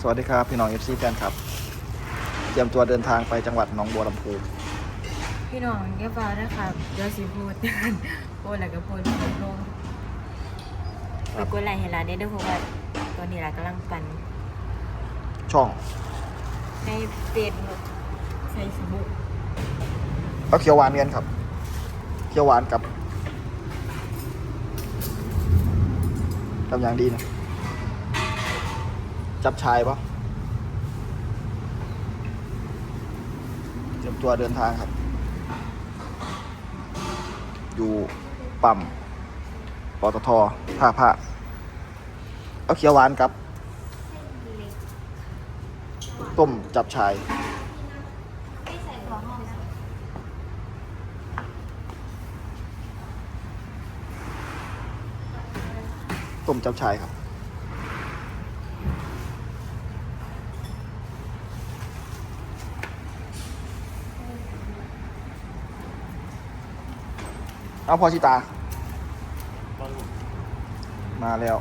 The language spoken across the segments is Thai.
สวัสดีครับ พี่น้อง FC แฟนครับ เตรียมตัวเดินทางไปจังหวัดหนองบัวลำพูพี่น้องแก้ฟ้านะครับเดี๋ยวสิพูดพูดแล้วก็พูดลงลงไปกดไลค์ให้ร้านได้ด้วยเพราะว่าตอนนี้เรากำลังปั่นช่องในเฟซบุ๊กเฟซบุ๊กเอาเขียวหวานกันครับ เขียวหวานกับกับอย่างดีนะ จับชายปะเตรียมตัวเดินทางครับ อยู่ปั๊มปตทท่าพระเอาเขียวหวานกับ ต้มจับชาย ต้มจับชายครับ เอาพอชิตา มาแล้ว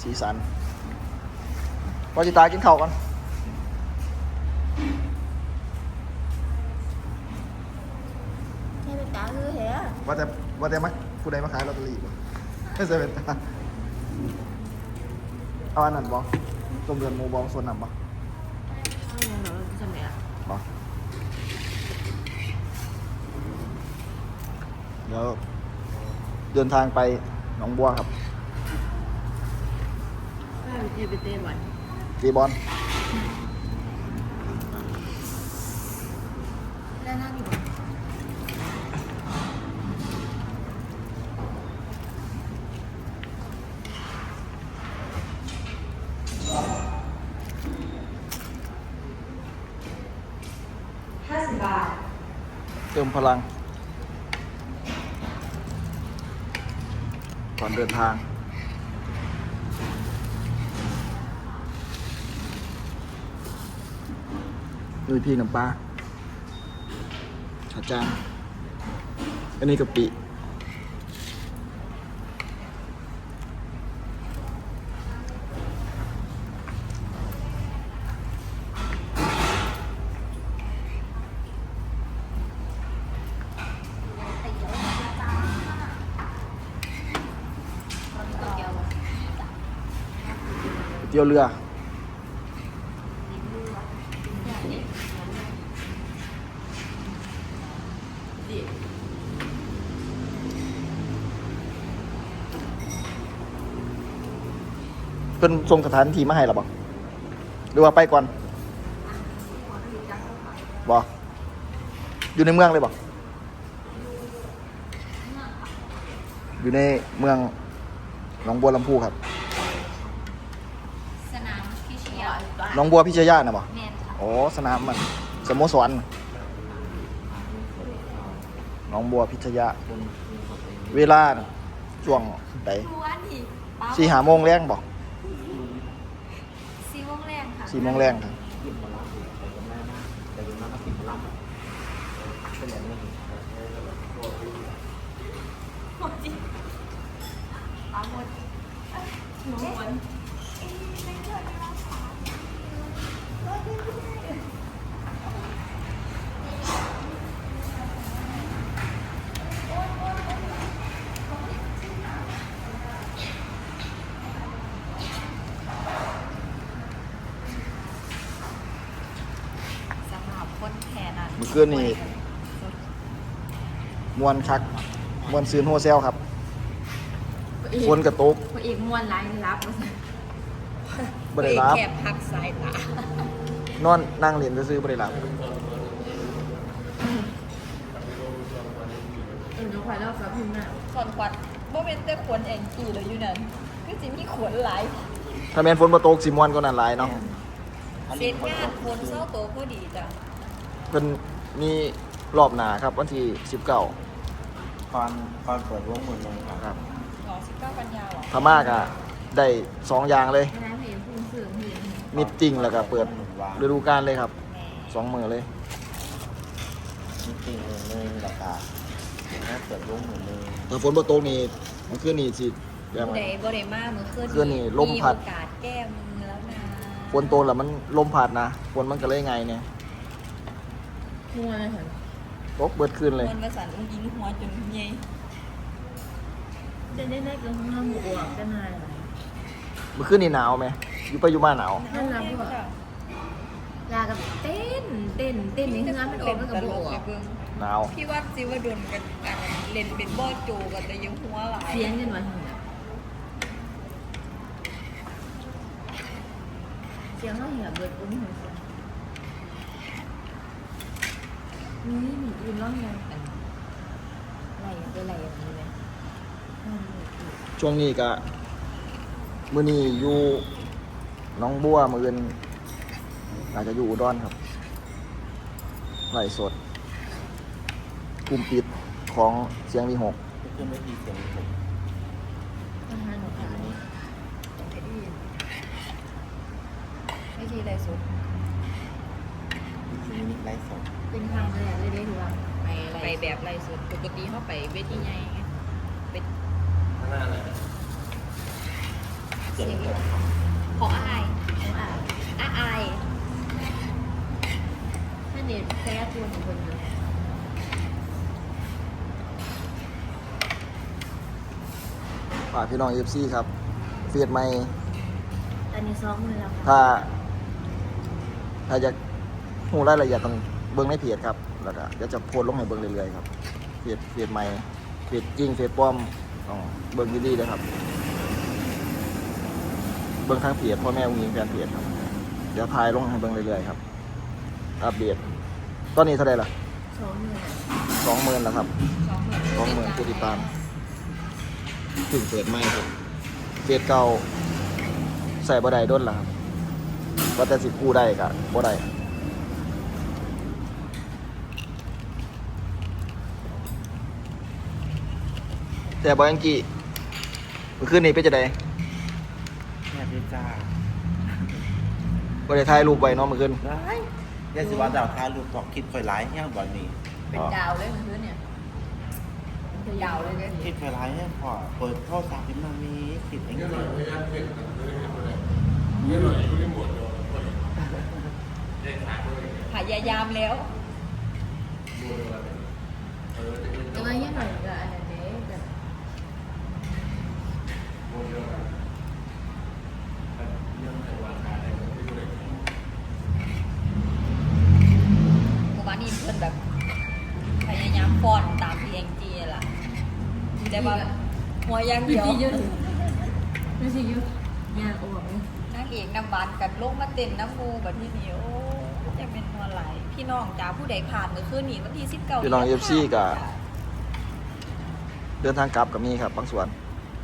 สีสันพอชิตากินข้าวก่อนให้เป็นตาคือเหรอว่าแต่ว่าแต่มาผู้ใดมาขายลอตเตอรี่บ่ไม่ใช่เป็นตาเอาอันนั้นบ่ต้มเดือนหมูบองส่วนนั้นบ่ เอาอย่างเดี๋ยวเราจะทำไงอะ บ่เดี๋ยวเดินทางไปหนองบัวครับถ้าเอเปเต้วันกีบอลแล้วนั่งอยู่ห้าสิบบาท เติมพลัง ก่อนเดินทาง ด้วยพี่น้ำปลาขาจานอันนี้กะปิ ตี๋ยวเรือเป็นส่งสถานที่มาให้หรอบอกหรือว่าไปก่อนบอกอยู่ในเมืองเลยบอกอยู่ในเมืองหนองบัวลำพูครับ สนามพิชยา ห นองบัวพิชยานะบอกแมนค่ะโอ้สนามมันสโมสรหนองบัวพิชยาเวลาน่ะช่วงไหนทุกวันที่ป้าสี่หาโมงแรงบอกสี่โมงแรงค่ะสี่โมงแรงครับป้าหมดหนูหมดสำหรับคนแทนอะ เมื่อคืนนี่มวนคักมวนซืนโฮเซลครับคนกระตุกพระเอกมวนไลน์รับบริรับแค่พักสายตานอนนั่งเรียนซื้อๆบริรับเออน้องควายเล่าครับพี่แม่ขอนควัดบ่เป็นแต่ขนแองกี้เลยอยู่นั่นก็สิมีขนหลายถ้าแมนฝนมาตกสิมวนก็นั่นหลายเนาะเสร็จงานคนเศร้าโตพอดีจ้ะเป็น มีรอบหนาครับวันที่สิบเก้าตอนตอนเปิดวงหมดเลยครับครับหรอ19กันยาเหรอพม่ากะได้สองอย่างเลยน้ำเพลงพุ่งสื่อเพลงมิตติ้งแล้วก็เปิดฤดูกาลเลยครับแหมสองมือเลยจริงๆเลยเลยราคาถ้าเปิดวงหมดเลยถ้าฝนมาตกนี่มันขึ้นนี่สิแก้มือเดย์บเดมาเมื่อคืนคืนนี้ลมพัดมีโอกาสแก้มือแล้วนะฝนโตแล้วมันลมพัดนะฝนมันก็เลยไงเนี่ย มัวเลยค่ะตกเบิดคืนเลยมันมาสั่นอุ้งยิงหัวจนเมียจะได้ได้กับห้องหมูอวกกันอะไรเมื่อคืนนี่หนาวไหมอยู่ไปอยู่มาหนาวนั่นนะพวกยากับเต้นเต้นเต้นในเฮือนมันเป็นมันกับตโบลกอไปกเบิ่งหนาวพี่ว่าซิว่าโดนกันกันเล่นเป็นบ่อโจกันแต่ยังหัวหลายเสียงกันมาเหี่ยเสียงเขาเหี่ยเบิดอุ้มหัว เสียงนี่มีอื่นร้องยังกันอะไรเป็นอะไรอย่างนี้เลยอืมช่วงนี้ก็มื้อนี้อยู่หน้องบัวมื้ออื่นอาจจะอยู่อุดรครับไล่สดกลุ่มปิดของเสียงมีหกขึ้นไม่ทีเสียงผมอาหารของเขาเนี่ยไม่ทีไรสุด นี้ไล่สดเป็นครั้งแรกเลยได้ดูว่าไปอะไรไปแบบไรสุดปกติเขาไปเวทีใหญ่เป็นข้างหน้าเลยเสียงผมของอายเขาอ่านอาอายถ้าเน็ตแท้ตัวของคนเดียฝากพี่น้อง FC ครับเฟียดใหม่อันนี้ซ้อมมือแล้วค่ะถ้าถ้าอยากรู้รายละเอียดต้องเบิ่งในเพจครับ แล้วก็เดี๋ยวจะโพสต์ลงให้เบิ่งเรื่อยๆครับเพจเพจใหม่เพจจริงเพจปลอมต้องเบิ่งดีๆเลยครับ เบิ่งทางเพจพ่อแม่อุ้งยิงแฟนเพจครับ เดี๋ยวถ่ายลงให้เบิ่งเรื่อยๆครับ อัปเดตตอนนี้เท่าไหร่ล่ะซ้อมมือสองหมื่นแล้วครับสองหมื่นสองหมื่นผู้ติดตามถึงเปิดไม่ครับเพจเก่าใส่บ่ได้ด้นล้วครับว่าแต่สิกู้ได้กะบ่ได้ แต่บอยังกี้เมื่อคืนนี้เป็นจะไดแม่พี่จ้าบ่ได้ถ่ายรูปไว้เนาะเมื่อคืนร้ายยาสิว่าดาวทารูปบอกคิดคอยร้ายแห้งบ่อนนี้เป็นดาวเลยมันคือเนี่ยเป็นดาวเลยเนี่ยคิดคอยร้ายแห้งพอเปิดโทรศัพท์ขึ้นมามีคิดเองเลยพยายามแล้ว แต่ว่ายังหน่อยก็อันนี้แบบ เมื่อวานนี้เพื่อนแบบ พยายามฟ้ อนตามพีเอ็นจีล่ะแต่ว่าหัวอยังพี่เดียวจีเยอะไม่ใช่เยอะยากอวกเลยนางเอกนำบานกันลงมาเต้นน้ำมูแบบที่นี่โอ้จะเป็นนวลไหลายพี่น้องจ้าผู้ใดผ่านเมื่อคืนนี้วันที่สิบเก้าพี่น้อง FC ก็เดินทางกลับกับมีครับบางส่วน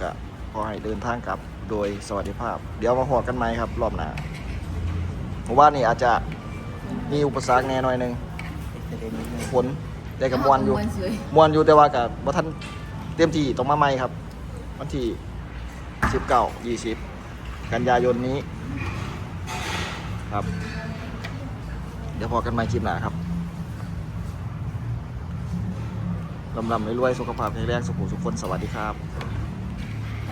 ก็ขอให้เดินทางกลับโดยสวัสดิภาพ เดี๋ยวมาพอกันไหมครับรอบหน้าเพราะว่านี่อาจจะมีอุปสรรคแน่หน่อยหนึงจะได้นิดนึงฝน แต่กับมวนอยู่มวนสวยมวนอยู่แต่ว่ากับว่าท่านเต็มที่ต้องมาใหม่ครับ วันที่สิบเก้ายี่สิบกันยายนนี้ ครับ เดี๋ยวพอกันใหม่คลิปหน้าครับลำลำรวยๆสุขภาพแข็งแรงสุขุมสุขคนสวัสดีครับ